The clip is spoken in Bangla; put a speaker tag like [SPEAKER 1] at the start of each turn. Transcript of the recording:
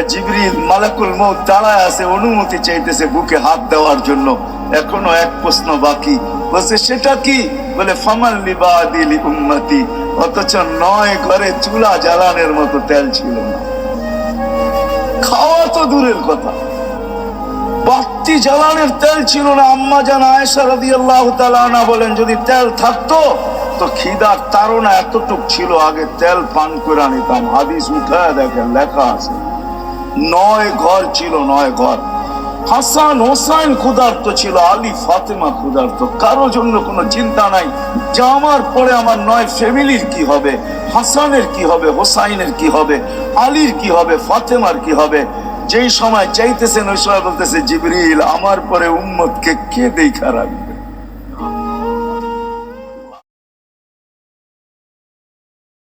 [SPEAKER 1] জিবরিল, মালাকুল দাঁড়ায় আছে, অনুমতি চাইতেছে বুকে হাত দেওয়ার জন্য। এখনও এক প্রশ্ন বাকি। বলছে, সেটা কি? বলে, ফামাল লিবা দিলি উম্মতি। অথচ নয় ঘরে চুলা জ্বালানের মতো তেল ছিল না। খাওয়া তো দূরের কথা। বাতি জ্বালানের তেল ছিল না। আম্মা জান আয়েশা বলেন, যদি তেল থাকতো, তো খিদার তাড়না এতটুক ছিল, আগে তেল পান করে নিতাম হাদিস উঠায় দেখেন, লেখা আছে। নয় ঘর ছিল, নয় ঘর। হাসান হোসাইন ক্ষুধার্ত ছিল, আলী ফাতেমা ক্ষুধার্ত। কারও জন্য কোনো চিন্তা নাই। যে আমার পরে আমার নয় ফ্যামিলির কি হবে? হাসানের কি হবে? হোসাইনের কি হবে? আলীর কি হবে? ফাতেমার কি হবে? যেই সময় চাইতেছেন, ওই সময় বলতেছে, জিবরিল, আমার পরে উম্মতকে কে দেখা রাখবে?